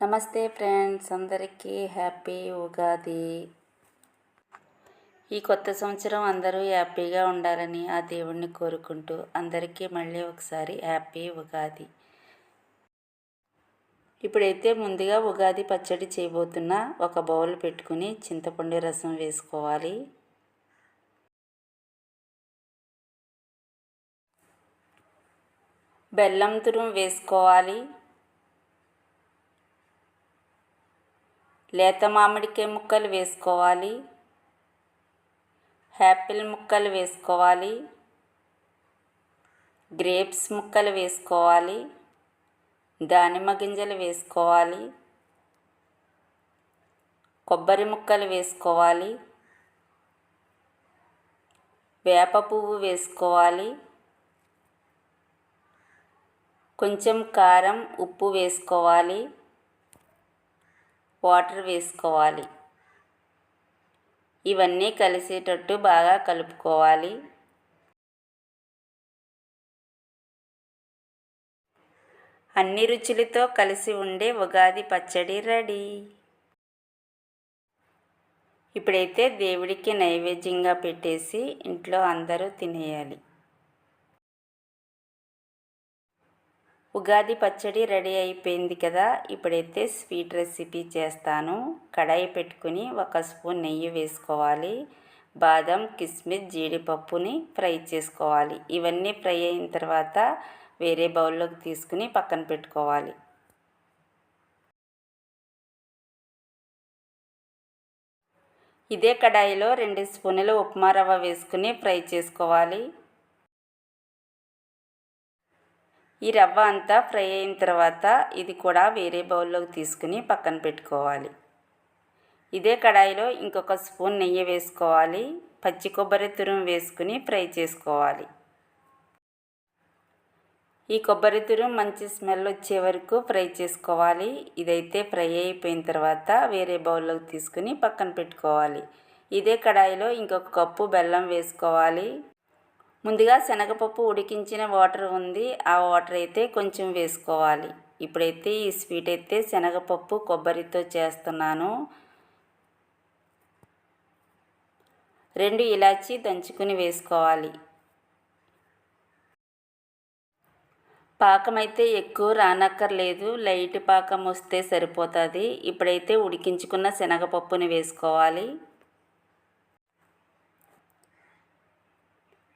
నమస్తే ఫ్రెండ్స్ అందరికీ హ్యాపీ ఉగాది. ఈ కొత్త సంవత్సరం అందరూ హ్యాపీగా ఉండాలని ఆ దేవుణ్ణి కోరుకుంటూ అందరికీ మళ్ళీ ఒకసారి హ్యాపీ ఉగాది. ఇప్పుడైతే ముందుగా ఉగాది పచ్చడి చేయబోతున్నా ఒక బౌల్ పెట్టుకుని చింతపండు రసం వేసుకోవాలి. బెల్లం తురుము వేసుకోవాలి. లేత మామిడికాయ ముక్కలు వేసుకోవాలి. యాపిల్ ముక్కలు వేసుకోవాలి. గ్రేప్స్ ముక్కలు వేసుకోవాలి. దానిమ్మ గింజలు వేసుకోవాలి. కొబ్బరి ముక్కలు వేసుకోవాలి. వేప పువ్వు వేసుకోవాలి. కొంచెం కారం ఉప్పు వేసుకోవాలి. వాటర్ వేసుకోవాలి. ఇవన్నీ కలిసేటట్టు బాగా కలుపుకోవాలి. అన్ని రుచులతో కలిసి ఉండే ఉగాది పచ్చడి రెడీ. ఇప్పుడైతే దేవుడికి నైవేద్యంగా పెట్టేసి ఇంట్లో అందరూ తినేయాలి. ఉగాది పచ్చడి రెడీ అయిపోయింది కదా ఇప్పుడైతే స్వీట్ రెసిపీ చేస్తాను. కడాయి పెట్టుకుని ఒక స్పూన్ నెయ్యి వేసుకోవాలి. బాదం కిస్మిస్ జీడిపప్పుని ఫ్రై చేసుకోవాలి. ఇవన్నీ ఫ్రై అయిన తర్వాత వేరే బౌల్లోకి తీసుకుని పక్కన పెట్టుకోవాలి. ఇదే కడాయిలో రెండు స్పూన్లు ఉప్మా రవ్వ వేసుకుని ఫ్రై చేసుకోవాలి. ఈ రవ్వ అంతా ఫ్రై అయిన తర్వాత ఇది కూడా వేరే బౌల్లోకి తీసుకుని పక్కన పెట్టుకోవాలి. ఇదే కడాయిలో ఇంకొక స్పూన్ నెయ్యి వేసుకోవాలి. పచ్చి కొబ్బరి తురుము వేసుకుని ఫ్రై చేసుకోవాలి. ఈ కొబ్బరి తురుము మంచి స్మెల్ వచ్చే వరకు ఫ్రై చేసుకోవాలి. ఇదైతే ఫ్రై అయిపోయిన తర్వాత వేరే బౌల్లోకి తీసుకుని పక్కన పెట్టుకోవాలి. ఇదే కడాయిలో ఇంకొక కప్పు బెల్లం వేసుకోవాలి. ముందుగా శనగపప్పు ఉడికించిన వాటర్ ఉంది. ఆ వాటర్ అయితే కొంచెం వేసుకోవాలి. ఇప్పుడైతే ఈ స్వీట్ అయితే శనగపప్పు కొబ్బరితో చేస్తున్నాను. రెండు ఇలాచి దంచుకుని వేసుకోవాలి. పాకం అయితే ఎక్కువ రానక్కర్లేదు. లైట్ పాకం వస్తే సరిపోతుంది. ఇప్పుడైతే ఉడికించుకున్న శనగపప్పుని వేసుకోవాలి.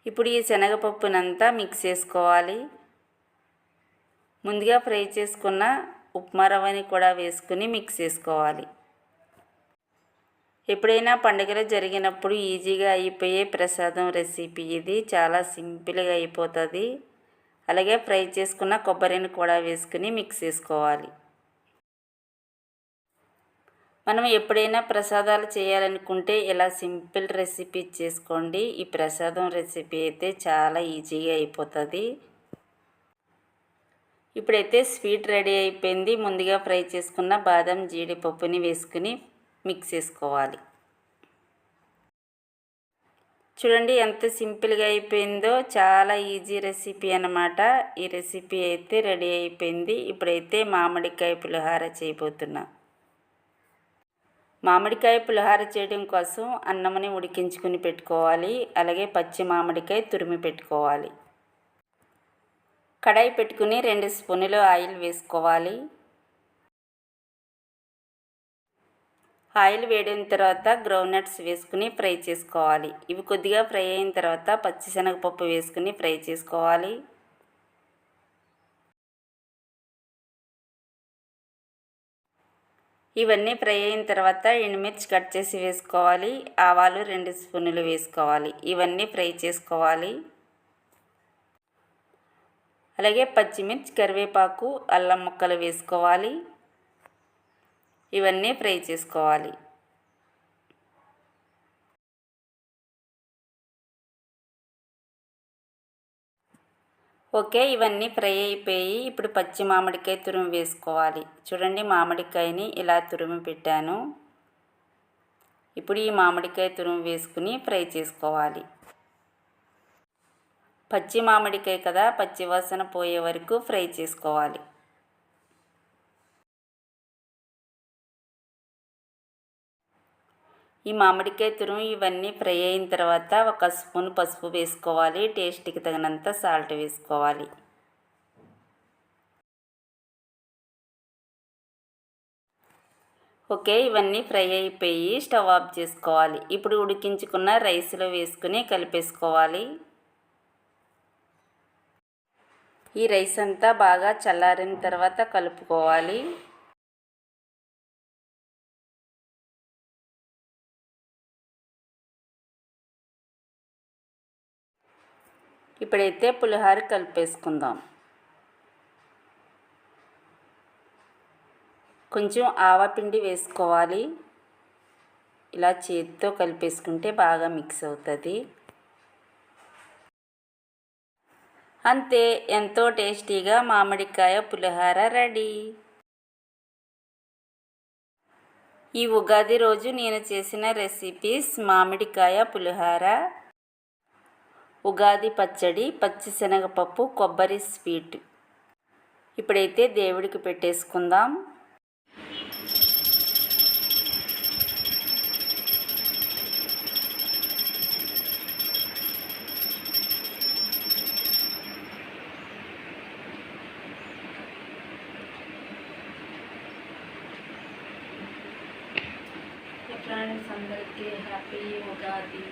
ఇప్పుడు ఈ శనగపప్పునంతా మిక్స్ చేసుకోవాలి. ముందుగా ఫ్రై చేసుకున్న ఉప్మా రవ్వని కూడా వేసుకుని మిక్స్ చేసుకోవాలి. ఎప్పుడైనా పండుగలు జరిగినప్పుడు ఈజీగా అయిపోయే ప్రసాదం రెసిపీ ఇది. చాలా సింపుల్గా అయిపోతుంది. అలాగే ఫ్రై చేసుకున్న కొబ్బరిని కూడా వేసుకుని మిక్స్ చేసుకోవాలి. మనం ఎప్పుడైనా ప్రసాదాలు చేయాలనుకుంటే ఇలా సింపుల్ రెసిపీ చేసుకోండి. ఈ ప్రసాదం రెసిపీ అయితే చాలా ఈజీగా అయిపోతుంది. ఇప్పుడైతే స్వీట్ రెడీ అయిపోయింది. ముందుగా ఫ్రై చేసుకున్న బాదం జీడిపప్పుని వేసుకుని మిక్స్ చేసుకోవాలి. చూడండి ఎంత సింపుల్గా అయిపోయిందో. చాలా ఈజీ రెసిపీ అనమాట ఈ రెసిపీ అయితే రెడీ అయిపోయింది. ఇప్పుడైతే మామిడికాయ పులిహార చేయబోతున్నాను మామిడికాయ పులిహార చేయడం కోసం అన్నముని ఉడికించుకుని పెట్టుకోవాలి. అలాగే పచ్చి మామిడికాయ తురిమి పెట్టుకోవాలి. కడాయి పెట్టుకుని రెండు స్పూన్లు ఆయిల్ వేసుకోవాలి. ఆయిల్ వేడిన తర్వాత గ్రౌండ్ నట్స్ వేసుకుని ఫ్రై చేసుకోవాలి. ఇవి కొద్దిగా ఫ్రై అయిన తర్వాత పచ్చిశనగపప్పు వేసుకుని ఫ్రై చేసుకోవాలి. ఇవన్నీ ఫ్రై అయిన తర్వాత ఎండుమిర్చి కట్ చేసి వేసుకోవాలి. ఆవాలు రెండు స్పూన్లు వేసుకోవాలి. ఇవన్నీ ఫ్రై చేసుకోవాలి. అలాగే పచ్చిమిర్చి కరివేపాకు అల్లం ముక్కలు వేసుకోవాలి. ఇవన్నీ ఫ్రై చేసుకోవాలి. ఓకే ఇవన్నీ ఫ్రై అయిపోయి ఇప్పుడు పచ్చి మామిడికాయ తురుము వేసుకోవాలి. చూడండి మామిడికాయని ఇలా తురుము పెట్టాను. ఇప్పుడు ఈ మామిడికాయ తురుము వేసుకుని ఫ్రై చేసుకోవాలి. పచ్చి మామిడికాయ కదా పచ్చి వాసన పోయే వరకు ఫ్రై చేసుకోవాలి. ఈ మామిడికాయ తురుము ఇవన్నీ ఫ్రై అయిన తర్వాత ఒక స్పూన్ పసుపు వేసుకోవాలి టేస్ట్కి తగినంత సాల్ట్ వేసుకోవాలి. ఓకే ఇవన్నీ ఫ్రై అయిపోయి స్టవ్ ఆఫ్ చేసుకోవాలి. ఇప్పుడు ఉడికించుకున్న రైస్లో వేసుకుని కలిపేసుకోవాలి. ఈ రైస్ అంతా బాగా చల్లారిన తర్వాత కలుపుకోవాలి. ఇప్పుడైతే పులిహోర కలిపేసుకుందాం. కొంచెం ఆవపిండి వేసుకోవాలి. ఇలా చేతితో కలిపేసుకుంటే బాగా మిక్స్ అవుతుంది. అంతే ఎంతో టేస్టీగా మామిడికాయ పులిహోర రెడీ. ఈ ఉగాది రోజు నేను చేసిన రెసిపీస్ మామిడికాయ పులిహోర ఉగాది పచ్చడి పచ్చిశనగపప్పు కొబ్బరి స్వీట్. ఇప్పుడైతే దేవుడికి పెట్టేసుకుందాం. ఫ్రెండ్స్ అందరికీ హ్యాపీ ఉగాది?